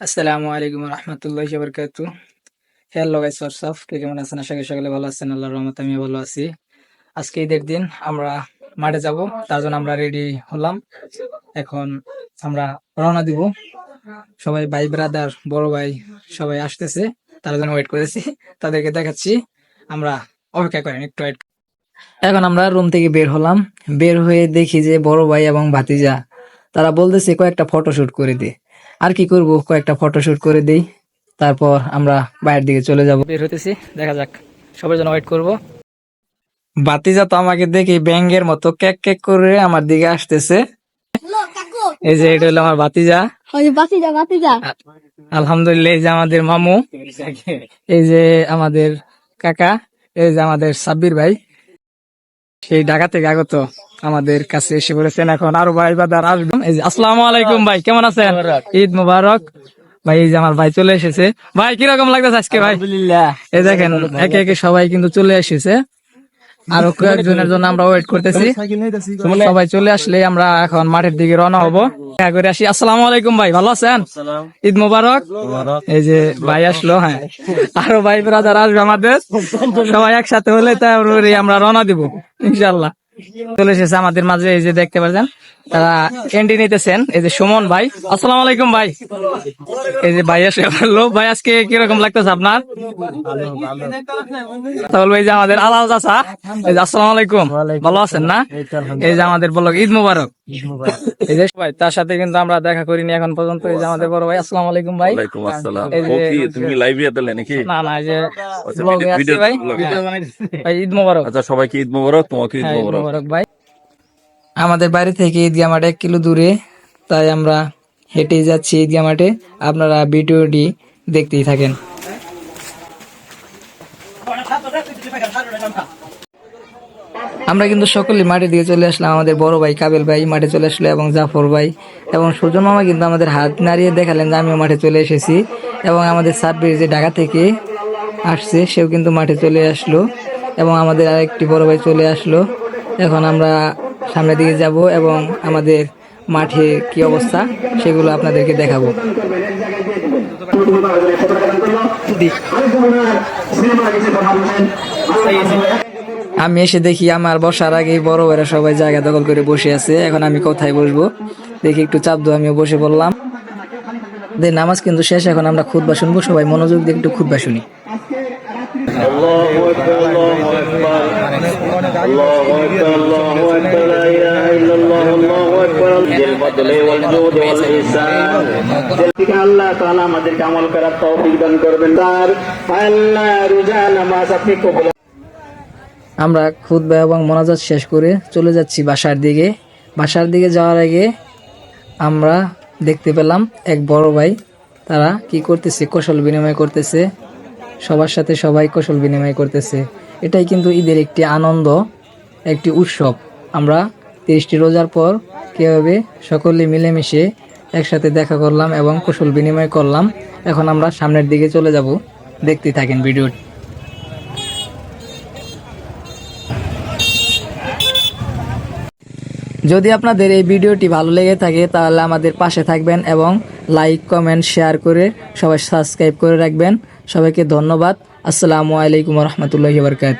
আসসালামু আলাইকুম রহমতুল্লাহ বরকাতু হ্যালো গাইস হোয়াটসঅ্যাপ কে কেমন আছেন? আশা করি সকালে ভালো আছেন। আল্লাহর রহমতে আমি ভালো আছি। আজকে ঈদের দিন, আমরা মাঠে যাব, তার জন্য আমরা রেডি হলাম। এখন আমরা রওনা দিব। সবাই ভাই ব্রাদার বড় ভাই সবাই আসতেছে, তার জন্য ওয়েট করেছি, তাদেরকে দেখাচ্ছি। আমরা অপেক্ষা করেন, একটু ওয়েট এখন আমরা রুম থেকে বের হলাম। বের হয়ে দেখি যে বড় ভাই এবং ভাতিজা, তারা বলতেছে কয়েকটা ফটোশুট করে দে। আর কি করব? কয়েকটা ফটোশুট করে দেই। তারপর আমরা বাইরের দিকে চলে যাব। বের হতেছি দেখা যাক। সবার জন্য ওয়েট করব। বাতিজা তো আমাকে দেখি ব্যাঙ্গের মতো কেক কেক করে আমার দিকে আসতেছে। এই যে এটা হলো আমার বাতিজা। ওই বাতিজা বাতিজা। আলহামদুলিল্লাহ এই যে আমাদের মামু। এই যে আমাদের কাকা এই যে আমাদের সাব্বির ভাই। সেই ঢাকা থেকে আগত আমাদের কাছে এসে পড়েছেন এখন আরও ভাই বাদার আসবেন এই যে আসসালামু আলাইকুম ভাই কেমন আছেন? ঈদ মুবারক। ভাই এই যে আমার ভাই চলে এসেছে। ভাই কীরকম লাগতেছে আজকে ভাই? এই দেখেন একে একে সবাই কিন্তু চলে এসেছে। আরও কয়েকজনের জন্য আমরা ওয়েট করতেছি। সবাই চলে আসলে আমরা এখন মাঠের দিকে রওনা হব। দেখা করে আসি। আসসালাম আলাইকুম ভাই ভালো আছেন? ঈদ মুবারক। এই যে ভাই আসলো হ্যাঁ। আরও ভাই ব্রাদার আসবে আমাদের। সবাই একসাথে হলে তাই আমরা রওনা দিব ইনশাল্লাহ চলে এসেছে আমাদের মাঝে এই যে দেখতে পাচ্ছেন তারা ক্যান্টিন নিতেছেন এই যে সুমন ভাই আসসালামু আলাইকুম ভাই এই যে ভাই এসে বলল ভাই আজকে কীরকম লাগতেছে আপনার তাহলে এই যে আমাদের আলাল চাচা এই যে আসসালামু আলাইকুম ভালো আছেন না এই যে আমাদের বলল ঈদ মুবারক এই যে ভাই তার সাথে কিন্তু আমরা দেখা করিনি এখন পর্যন্ত এই যে আমাদের বড় ভাই আসসালামু আলাইকুম ভাই আসসালাম এই যে- তুমি লাইভে নাকি না না এই যে আচ্ছা, ঈদ মুবারক। আচ্ছা সবাইকে ঈদ মোবারক তোমাকে ঈদ হ্যাঁ, মোবারক। মোবারক ভাই। আমাদের বাড়ি থেকে ঈদগা মাঠ এক কিলো দূরে তাই আমরা হেঁটে যাচ্ছি ঈদগা মাঠে আপনারা ভিডিওটি দেখতেই থাকেন। আমরা কিন্তু সকলে মাঠে দিয়ে চলে আসলাম। আমাদের বড় ভাই কাবেল ভাই মাঠে চলে আসলো এবং জাফর ভাই এবং সুজন মামা কিন্তু আমাদের হাত নাড়িয়ে দেখালেন যে আমিও মাঠে চলে এসেছি এবং আমাদের সাব্বির যে ঢাকা থেকে আসছে সেও কিন্তু মাঠে চলে আসলো এবং আমাদের আরেকটি বড় ভাই চলে আসলো। এখন আমরা সামনের দিকে যাব এবং আমাদের মাঠে কি অবস্থা সেগুলো আপনাদেরকে দেখাবো। আমি এসে দেখি আমার বসার আগেই বড় বড় সবাই জায়গা দখল করে বসে আছে। এখন আমি কোথায় বসবো? দেখি একটু চাপ দো আমিও বসে পড়লাম। দে, নামাজ কিন্তু শেষ, এখন আমরা খুদবা শুনব। সবাই মনোযোগ দিয়ে একটু খুদবা শুনি। আল্লাহ আমাদেরকে আমল করার তৌফিক দান করবেন। তার আল্লাহ রোজা নামাজ আপনি কবুল আমরা খুদবা এবং মোনাজাত শেষ করে চলে যাচ্ছি বাসার দিকে। বাসার দিকে যাওয়ার আগে আমরা দেখতে পেলাম এক বড় ভাই। তারা কি করতেছে? কৌশল বিনিময় করতেছে। সবার সাথে সবাই কৌশল বিনিময় করতেছে। এটাই কিন্তু ঈদের একটি আনন্দ, একটি উৎসব। আমরা তিরিশটি রোজার পর কীভাবে সকলে মিলেমিশে একসাথে দেখা করলাম এবং কৌশল বিনিময় করলাম, এখন আমরা সামনের দিকে চলে যাব। দেখতে থাকেন ভিডিওটি। যদি আপনাদের এই ভিডিওটি ভালো লেগে থাকে, তাহলে আমাদের পাশে থাকবেন এবং লাইক, কমেন্ট, শেয়ার করে সবাই সাবস্ক্রাইব করে রাখবেন। সবাইকে ধন্যবাদ। আসসালামু আলাইকুম রহমতুল্লাহ বরকাত